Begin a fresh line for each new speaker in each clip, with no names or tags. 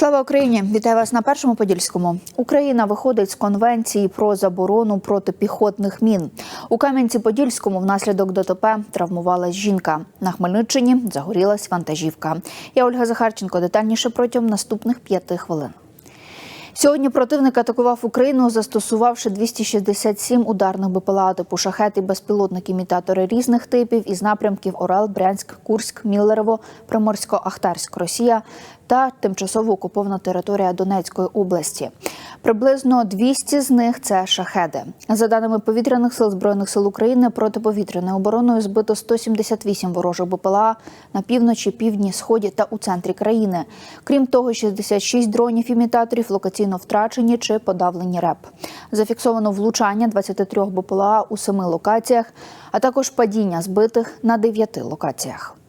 Слава Україні! Вітаю вас на першому подільському. Україна виходить з конвенції про заборону протипіхотних мін. У Кам'янці-Подільському внаслідок ДТП травмувалась жінка. На Хмельниччині загорілась вантажівка. Я Ольга Захарченко. Детальніше протягом наступних п'яти хвилин. Сьогодні противник атакував Україну, застосувавши 267 ударних БПЛА типу шахет і безпілотник-імітатори різних типів із напрямків Орел, Брянськ, Курськ, Міллерово, Приморсько-Ахтарськ, Росія та тимчасово окупована територія Донецької області. Приблизно 200 з них це шахеди. За даними повітряних сил збройних сил України, протиповітряною обороною збито 178 ворожих БПЛА на півночі, півдні, сході та у центрі країни. Крім того, 66 дронів імітаторів локаційно втрачені чи подавлені РЕП. Зафіксовано влучання 23 БПЛА у семи локаціях, а також падіння збитих на 9 локаціях.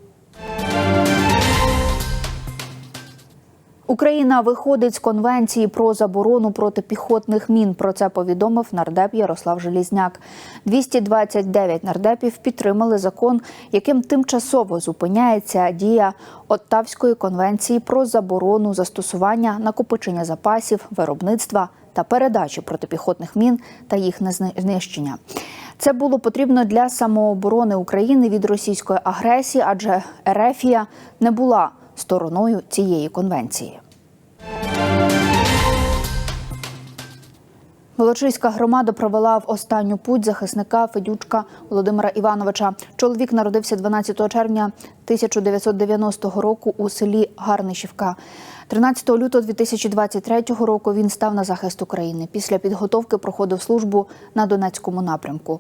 Україна виходить з конвенції про заборону протипіхотних мін. Про це повідомив нардеп Ярослав Желізняк. 229 нардепів підтримали закон, яким тимчасово зупиняється дія Оттавської конвенції про заборону застосування накопичення запасів, виробництва та передачі протипіхотних мін та їх знищення. Це було потрібно для самооборони України від російської агресії, адже Ерефія не була стороною цієї конвенції. Волочиська громада провела в останню путь захисника Федючка Володимира Івановича. Чоловік народився 12 червня 1990 року у селі Гарнишівка. 13 лютого 2023 року він став на захист України. Після підготовки проходив службу на Донецькому напрямку.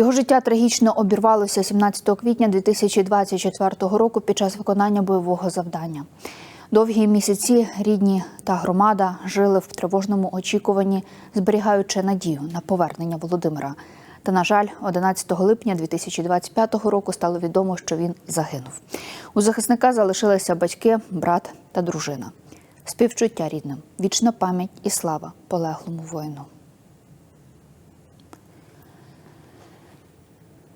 Його життя трагічно обірвалося 17 квітня 2024 року під час виконання бойового завдання. Довгі місяці рідні та громада жили в тривожному очікуванні, зберігаючи надію на повернення Володимира. Та, на жаль, 11 липня 2025 року стало відомо, що він загинув. У захисника залишилися батьки, брат та дружина. Співчуття рідним, вічна пам'ять і слава полеглому воїну.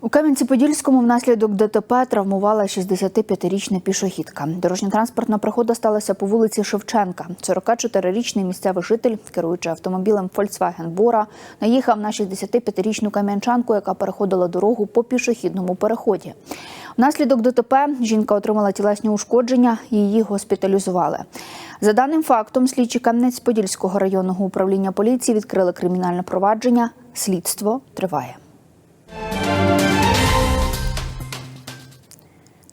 У Кам'янці-Подільському внаслідок ДТП травмувала 65-річна пішохідка. Дорожньо-транспортна пригода сталася по вулиці Шевченка. 44-річний місцевий житель, керуючи автомобілем Volkswagen Bora, наїхав на 65-річну кам'янчанку, яка переходила дорогу по пішохідному переході. Внаслідок ДТП жінка отримала тілесні ушкодження, її госпіталізували. За даним фактом, слідчі Кам'янець-Подільського районного управління поліції відкрили кримінальне провадження. Слідство триває.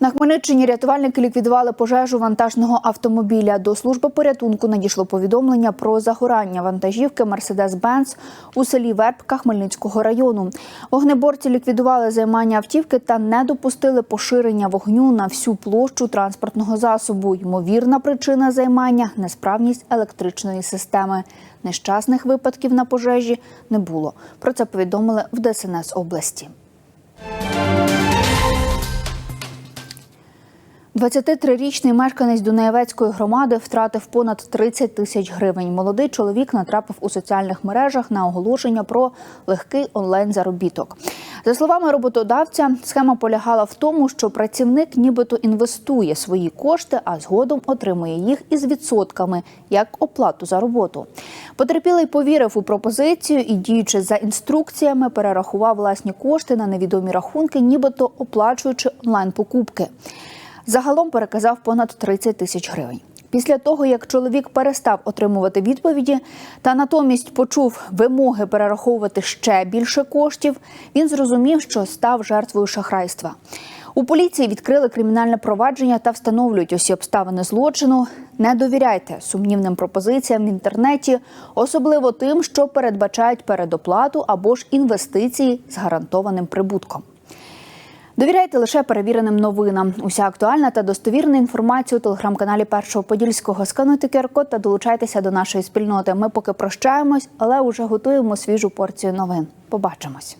На Хмельниччині рятувальники ліквідували пожежу вантажного автомобіля. До служби порятунку надійшло повідомлення про загорання вантажівки Мерседес-Бенц у селі Вербка Хмельницького району. Вогнеборці ліквідували займання автівки та не допустили поширення вогню на всю площу транспортного засобу. Ймовірна причина займання несправність електричної системи. Нещасних випадків на пожежі не було. Про це повідомили в ДСНС області. 23-річний мешканець Дунаєвецької громади втратив понад 30 тисяч гривень. Молодий чоловік натрапив у соціальних мережах на оголошення про легкий онлайн-заробіток. За словами роботодавця, схема полягала в тому, що працівник нібито інвестує свої кошти, а згодом отримує їх із відсотками як оплату за роботу. Потерпілий повірив у пропозицію і, діючи за інструкціями, перерахував власні кошти на невідомі рахунки, нібито оплачуючи онлайн-покупки. Загалом переказав понад 30 тисяч гривень. Після того, як чоловік перестав отримувати відповіді та натомість почув вимоги перераховувати ще більше коштів, він зрозумів, що став жертвою шахрайства. У поліції відкрили кримінальне провадження та встановлюють усі обставини злочину. Не довіряйте сумнівним пропозиціям в інтернеті, особливо тим, що передбачають передоплату або ж інвестиції з гарантованим прибутком. Довіряйте лише перевіреним новинам. Уся актуальна та достовірна інформація у телеграм-каналі Першого Подільського. Скануйте QR-код та долучайтеся до нашої спільноти. Ми поки прощаємось, але уже готуємо свіжу порцію новин. Побачимось.